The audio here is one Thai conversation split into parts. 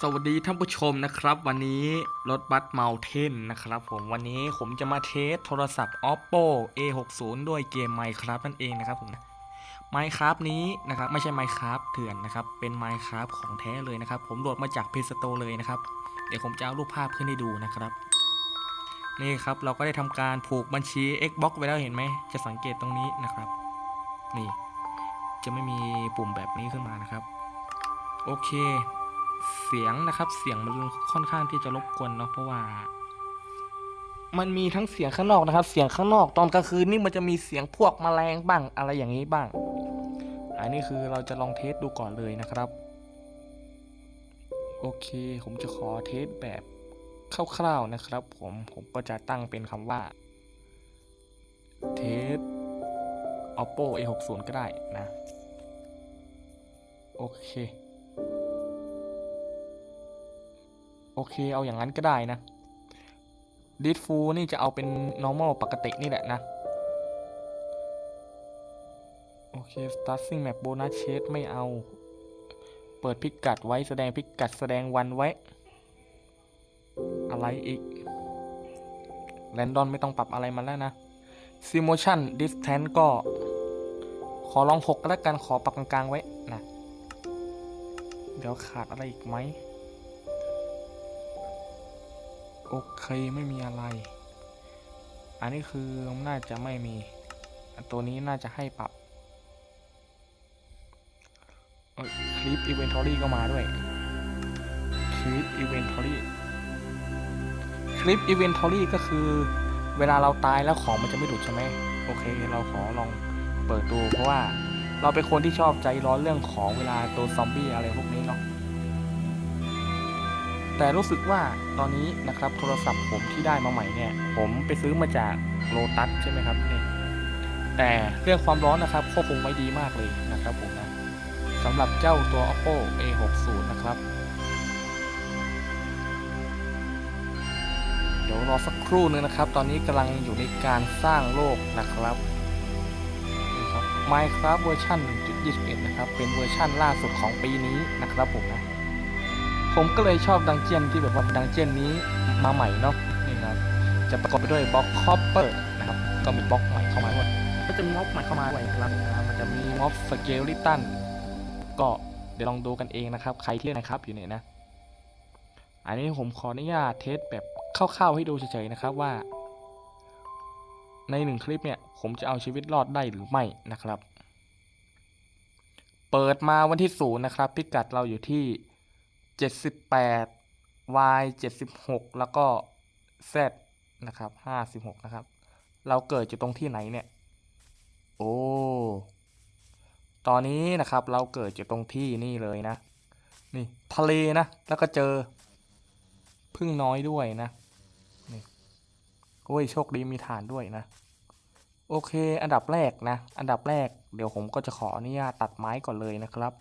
สวัสดีท่านผู้ชมนะครับ วันนี้รถบัสเมาเทนนะครับ ผมวันนี้ผมจะมาเทสโทรศัพท์ oppo a60 ด้วยเกม minecraft นั่นเองนะครับผม minecraft นี้นะครับไม่ใช่ minecraft เถื่อนนะครับ เป็น minecraft ของแท้เลยนะครับ ผมโหลดมาจาก play store เลยนะครับ เดี๋ยวผมจะเอารูปภาพขึ้นให้ดูนะครับ นี่ครับเราก็ได้ทำการผูกบัญชี xbox ไว้แล้วเห็นไหมจะสังเกตตรงนี้นะครับ นี่ จะไม่มีปุ่มแบบนี้ขึ้นมานะครับ โอเค เสียงนะครับ เสียงมันค่อนข้างที่จะรบกวนเนาะเพราะว่า มันมีทั้งเสียงข้างนอกนะครับ เสียงข้างนอกตอนกลางคืนนี่มันจะมีเสียงพวกแมลงบ้างอะไรอย่างนี้บ้าง อันนี้คือเราจะลองเทสดูก่อนเลยนะครับ โอเค ผมจะขอเทสแบบคร่าวๆนะครับ ผมผมก็จะตั้งเป็นคำว่า เทส oppo a60 ก็ได้นะ โอเค โอเคเอาอย่างนั้นก็ได้นะดิสฟูนี่จะเอาเป็น normal ปกตินี่แหละนะ โอเค starting map bonus chase ไม่เอา เปิดพิกัดไว้แสดงพิกัดแสดงวันไว้ อะไรอีก random ไม่ต้องปรับอะไรมาแล้วนะ simulation distance ก็ ขอลอง 6 แล้วกันขอปรับกลางๆไว้นะ เดี๋ยวขาดอะไรอีกไหม โอเคไม่มีอะไร อันนี้คือน่าจะไม่มี ตัวนี้น่าจะให้ปรับคลิป Inventory ก็มาด้วยคลิป Inventory คลิป Inventory ก็คือเวลาเราตายแล้วของมันจะไม่ดูดใช่ไหมโอเค เราขอลองเปิดดูเพราะว่าเราเป็นคนที่ชอบใจร้อนเรื่องของเวลาตัวซอมบี้อะไรพวกนี้เนาะ แต่รู้สึกว่าตอนนี้นะครับโทรศัพท์ผมที่ได้มาใหม่เนี่ย ผมไปซื้อมาจากโลตัสใช่ไหมครับนี่แต่เรื่องความร้อนนะครับควบคุมไว้ดีมากเลยนะครับผมนะสำหรับเจ้าตัว oppo a60 นะครับ เดี๋ยวรอสักครู่นึงนะครับ ตอนนี้กำลังอยู่ในการสร้างโลกนะครับนี่ครับ Minecraft เวอร์ชัน1.21 นะครับ เป็นเวอร์ชั่นล่าสุดของปีนี้นะครับผมนะ ผมก็เลยชอบดังเจียนที่แบบว่าดังเจียนนี้มาใหม่เนาะนี่ครับจะประกอบไปด้วยบล็อกคอปเปอร์นะครับก็มีบล็อกใหม่เข้ามาด้วยก็จะมีม็อบใหม่เข้ามาด้วยครับนะมันจะมีม็อบสเกลลิตันก็เดี๋ยวลองดูกันเองนะครับ ใครที่เล่นนะครับอยู่เนี่ยนะ อันนี้ผมขออนุญาตเทสแบบคร่าวๆให้ดูเฉยๆนะครับว่า ในหนึ่งคลิปเนี่ย ผมจะเอาชีวิตรอดได้หรือไม่นะครับ เปิดมาวันที่ศูนย์นะครับ พิกัดเราอยู่ที่ 78 y 76 แล้วก็ z นะครับ 56 นะครับ เราเกิดอยู่ตรงที่ไหนเนี่ย โอ้ ตอนนี้นะครับเราเกิดอยู่ตรงที่นี่เลยนะ นี่ทะเลนะ แล้วก็เจอพึ่งน้อยด้วยนะ นี่โอ้ยโชคดีมีฐานด้วยนะ โอเค อันดับแรกนะ อันดับแรกเดี๋ยวผมก็จะขออนุญาตตัดไม้ก่อนเลยนะครับ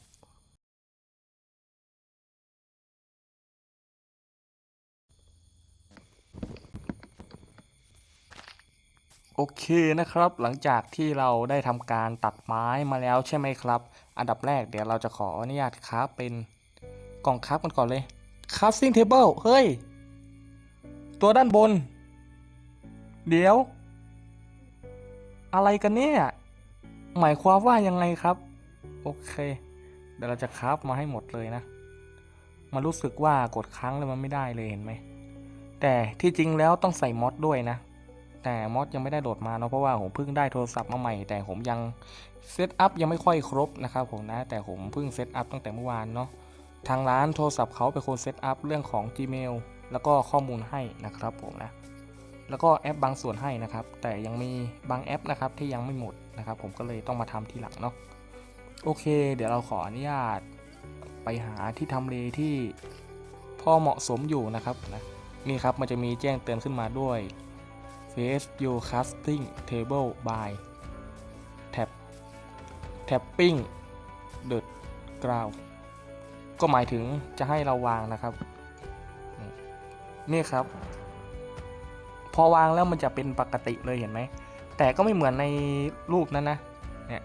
โอเคนะครับ หลังจากที่เราได้ทำการตัดไม้มาแล้วใช่ไหมครับ อันดับแรกเดี๋ยวเราจะขออนุญาตคราฟเป็นกล่องคราฟกันก่อนเลยคราฟซิ่งเทเบิลเฮ้ย ตัวด้านบน เดี๋ยว อะไรกันเนี่ย หมายความว่ายังไงครับ โอเค เดี๋ยวเราจะคราฟมาให้หมดเลยนะมันรู้สึกว่ากดครั้งแล้วมันไม่ได้เลยเห็นไหม แต่ที่จริงแล้วต้องใส่มอดด้วยนะ แต่มอดยังไม่ได้โหลดมาเนาะเพราะว่าผมเพิ่งได้โทรศัพท์มาใหม่ แต่ผมยังเซตอัพยังไม่ค่อยครบนะครับผมนะแต่ผมเพิ่งเซตอัพตั้งแต่เมื่อวานเนาะทางร้านโทรศัพท์เขาเป็นคนเซตอัพเรื่องของ Gmail แล้วก็ข้อมูลให้นะครับผมนะแล้วก็แอปบางส่วนให้นะครับ แต่ยังมีบางแอปนะครับที่ยังไม่หมดนะครับ ผมก็เลยต้องมาทำทีหลังเนาะโอเค เดี๋ยวเราขออนุญาตไปหาที่ทำเลที่พอเหมาะสมอยู่นะครับนะนี่ครับมันจะมีแจ้งเตือนขึ้นมาด้วย Face your casting table by tap tapping the ground ก็หมายถึงจะให้เราวางนะครับ นี่ครับ พอวางแล้วมันจะเป็นปกติเลยเห็นไหม แต่ก็ไม่เหมือนในรูปนั้นนะเนี่ย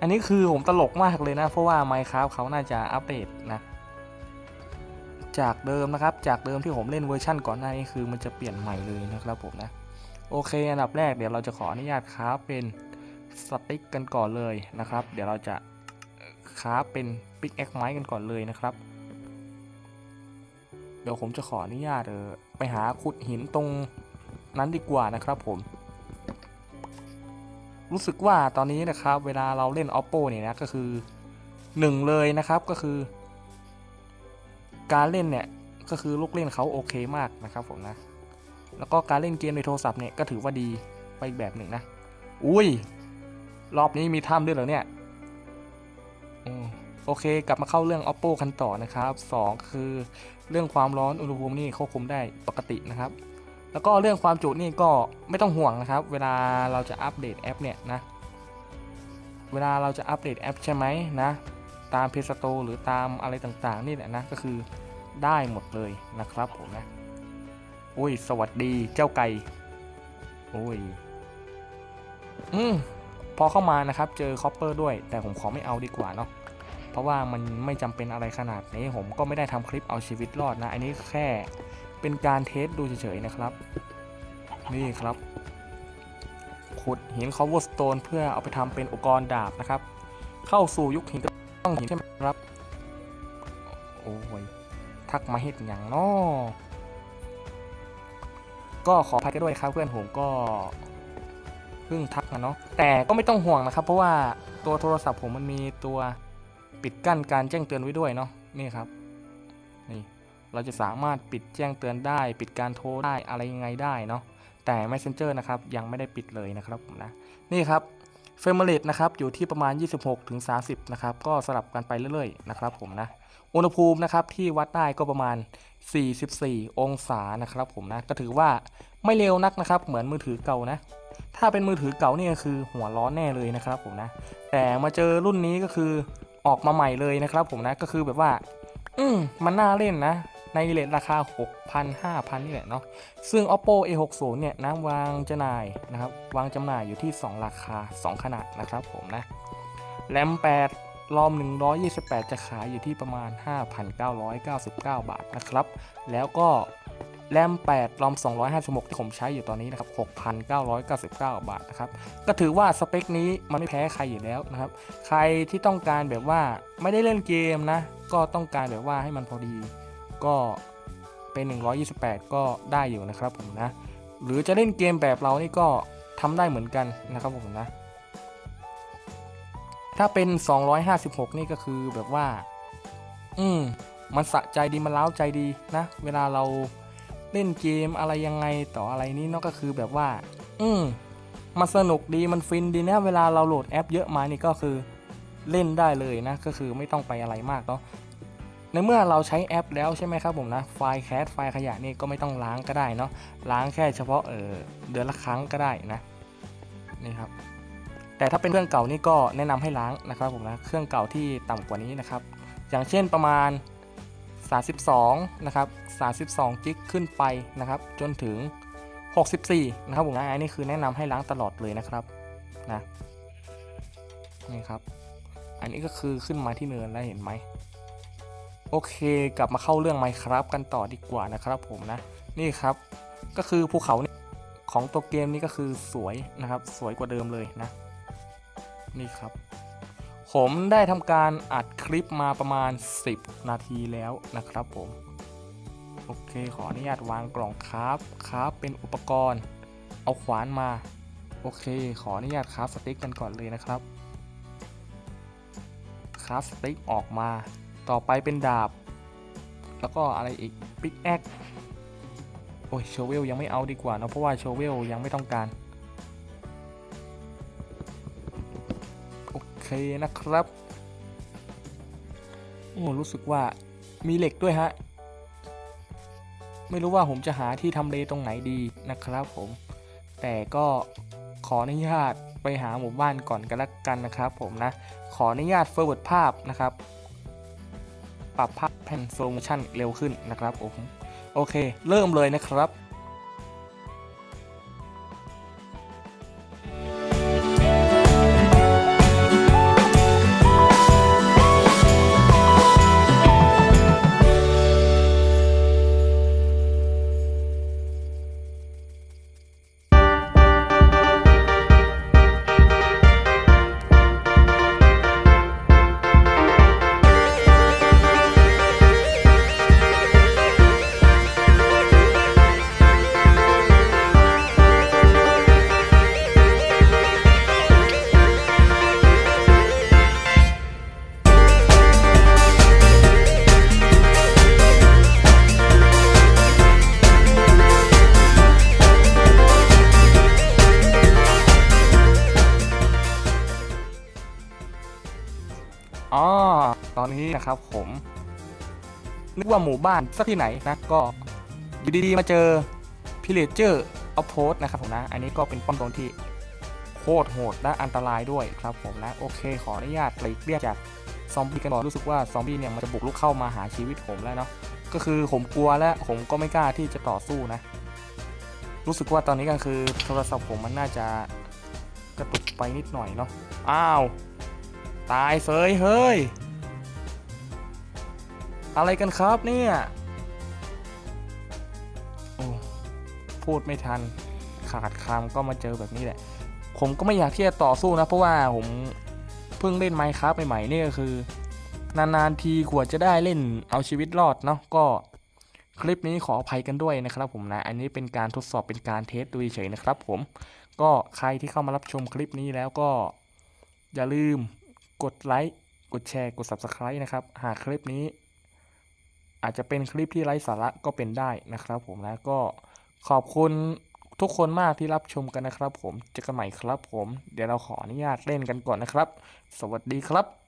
อันนี้คือผมตลกมากเลยนะ เพราะว่า Minecraft เขาน่าจะอัปเดตนะจากเดิมนะครับ จากเดิมที่ผมเล่นเวอร์ชั่นก่อนหน้านี้คือมันจะเปลี่ยนใหม่เลยนะครับผมนะ โอเค อันดับแรกเดี๋ยวเราจะขออนุญาตค้าฟเป็นสติ๊กกันก่อนเลยนะครับ เดี๋ยวเราจะค้าฟเป็นปิกแอคไม้กันก่อนเลยนะครับ เดี๋ยวผมจะขออนุญาตเออไปหาขุดหินตรงนั้นดีกว่านะครับผม รู้สึกว่าตอนนี้นะครับ เวลาเราเล่น oppo เนี่ยนะก็คือหนึ่งเลยนะครับก็คือ การเล่นเนี่ยก็คือลูกเล่นเขาโอเคมากนะครับผมนะ แล้วก็การเล่นเกมในโทรศัพท์เนี่ยก็ถือว่าดีไปอีกแบบหนึ่งนะ อุ้ย รอบนี้มีถ้ำด้วยเหรอเนี่ยโอเค กลับมาเข้าเรื่อง oppo กันต่อนะครับสองคือเรื่องความร้อนอุณหภูมินี่ควบคุมได้ปกตินะครับ แล้วก็เรื่องความจุนี่ก็ไม่ต้องห่วงนะครับ เวลาเราจะอัปเดตแอปเนี่ยนะ เวลาเราจะอัปเดตแอปใช่ไหมนะ ตาม Play Store หรือตามอะไรต่างๆ นี่แหละนะ ก็คือได้หมดเลยนะครับผมนะ โอ้ย สวัสดีเจ้าไก่ โอ้ย อืมพอเข้ามานะครับ เจอคอปเปอร์ด้วย แต่ผมขอไม่เอาดีกว่าเนาะเพราะว่ามันไม่จำเป็นอะไรขนาดนี้ ผมก็ไม่ได้ทำคลิปเอาชีวิตรอดนะ อันนี้แค่เป็นการเทสดูเฉยๆนะครับ นี่ครับ ขุดหิน cobblestone เพื่อเอาไปทำเป็นอุปกรณ์ดาบนะครับ เข้าสู่ยุคหินต้องหินใช่ไหมครับ โอ้ยทักมาเฮ็ดอย่างน้อ ก็ขออภัยกันด้วยครับเพื่อนผมก็เพิ่งทักมาเนาะแต่ก็ไม่ต้องห่วงนะครับ เพราะว่าตัวโทรศัพท์ผมมันมีตัวปิดกั้นการแจ้งเตือนไว้ด้วยเนาะนี่ครับนี่เราจะสามารถปิดแจ้งเตือนได้ ปิดการโทรได้อะไรยังไงได้เนาะแต่ Messenger นะครับยังไม่ได้ปิดเลยนะครับผมนะนี่ครับ เฟรมเรทนะครับอยู่ที่ประมาณ 26ถึง30 นะครับ ก็สลับกันไปเรื่อยๆ นะครับผมนะ อุณหภูมินะครับที่วัดได้ก็ประมาณ 44 องศานะครับผมนะ ก็ถือว่าไม่เร็วนักนะครับ เหมือนมือถือเก่านะ ถ้าเป็นมือถือเก่านี่ก็คือหัวร้อนแน่เลยนะครับผมนะ แต่มาเจอรุ่นนี้ก็คือออกมาใหม่เลยนะครับผมนะ ก็คือแบบว่า อืมมันน่าเล่นนะ ในเลทราคา 6,000 5,000 นี่แหละเนาะ ซึ่ง oppo a60 เนี่ยนะวางจำหน่ายนะครับวางจำหน่ายอยู่ที่ 2 ราคา 2 ขนาดนะครับผมนะ แรม 8 รอม 128 จะขายอยู่ที่ประมาณ 5,999 บาทนะครับ แล้วก็แรม 8 รอม 256ที่ผมใช้อยู่ตอนนี้นะครับ 6,999 บาทนะครับ ก็ถือว่าสเปคนี้มันไม่แพ้ใครอยู่แล้วนะครับ ใครที่ต้องการแบบว่าไม่ได้เล่นเกมนะ ก็ต้องการแบบว่าให้มันพอดี ก็เป็น 128 ก็ได้อยู่นะครับผมนะ หรือจะเล่นเกมแบบเรานี่ก็ทำได้เหมือนกันนะครับผมนะ ถ้าเป็น 256 นี่ก็คือแบบว่า อืมมันสะใจดีมันเล้าใจดีนะ เวลาเราเล่นเกมอะไรยังไงต่ออะไรนี้นาะก็คือแบบว่า อืมมันสนุกดีมันฟินดีนะ เวลาเราโหลดแอปเยอะมานี่ก็คือเล่นได้เลยนะ ก็คือไม่ต้องไปอะไรมากเนาะ ในเมื่อเราใช้แอปแล้วใช่ไหมครับผมนะไฟล์แคสไฟล์ขยะนี่ก็ไม่ต้องล้างก็ได้เนาะล้างแค่เฉพาะเออเดือนละครั้งก็ได้นะนี่ครับแต่ถ้าเป็นเครื่องเก่านี่ก็แนะนำให้ล้างนะครับผมนะเครื่องเก่าที่ต่ำกว่านี้นะครับอย่างเช่นประมาณ 32นะครับ32กิกขึ้นไปนะครับจนถึง 64นะครับผมนะอันนี้คือแนะนำให้ล้างตลอดเลยนะครับนะนี่ครับอันนี้ก็คือขึ้นมาที่เนินแล้วเห็นไหม โอเคกลับมาเข้าเรื่อง Minecraft กันต่อดีกว่านะครับผมนะนี่ครับก็คือภูเขาของตัวเกมนี้ก็คือสวยนะครับ สวยกว่าเดิมเลยนะ นี่ครับ ผมได้ทำการอัดคลิปมาประมาณ 10 นาทีแล้วนะครับผม โอเคขออนุญาตวางกล่องคราฟคราฟเป็นอุปกรณ์ เอาขวานมา โอเค ขออนุญาตคราฟสติ๊กกันก่อนเลยนะครับคราฟสติ๊กออกมา ต่อไปเป็นดาบ แล้วก็อะไรอีกปิกแอคโอ้ยโชเวลยังไม่เอาดีกว่าเนอะเพราะว่าโชเวลยังไม่ต้องการ โอเคนะครับ โอ้รู้สึกว่ามีเหล็กด้วยฮะ ไม่รู้ว่าผมจะหาที่ทำเลตรงไหนดีนะครับผม แต่ก็ขออนุญาตไปหาหมู่บ้านก่อนกันละกันนะครับผมนะ ขออนุญาต forward ภาพนะครับ ปรับภาพแผ่นโซลูชันเร็วขึ้นนะครับผมโอเค เริ่มเลยนะครับ นะครับผมนึกว่าหมู่บ้านสักที่ไหนนะก็อยู่ดีๆมาเจอพิเลเจอร์เอาโพสนะครับผมนะ อันนี้ก็เป็นป้อมตรงที่โคตรโหดและอันตรายด้วยครับผมนะ โอเคขออนุญาตหลีกเลี่ยงจากซอมบี้กันก่อนรู้สึกว่าซอมบี้เนี่ยมันจะบุกรุกเข้ามาหาชีวิตผมแล้วเนาะก็คือผมกลัวและผมก็ไม่กล้าที่จะต่อสู้นะ รู้สึกว่าตอนนี้ก็คือโทรศัพท์ผมมันน่าจะกระตุกไปนิดหน่อยเนาะอ้าว ตายเฟยเฮ้ย อะไรกันครับเนี่ยโอ้พูดไม่ทันขาดคำก็มาเจอแบบนี้แหละ ผมก็ไม่อยากที่จะต่อสู้นะ เพราะว่าผมเพิ่งเล่นไมค์ครับใหม่ๆนี่ก็คือ นานๆทีกว่าจะได้เล่นเอาชีวิตรอดเนาะก็คลิปนี้ขออภัยกันด้วยนะครับผมนะ อันนี้เป็นการทดสอบเป็นการเทสดูเฉยนะครับผมก็ใครที่เข้ามารับชมคลิปนี้แล้วก็ อย่าลืมกดไลค์กดแชร์กด Subscribe นะครับ หากคลิปนี้ อาจจะเป็นคลิปที่ไร้สาระก็เป็นได้นะครับ ผมแล้วก็ขอบคุณทุกคนมากที่รับชมกันนะครับ ผมเจอกันใหม่ครับ ผม เดี๋ยวเราขออนุญาตเล่นกันก่อนนะครับ สวัสดีครับ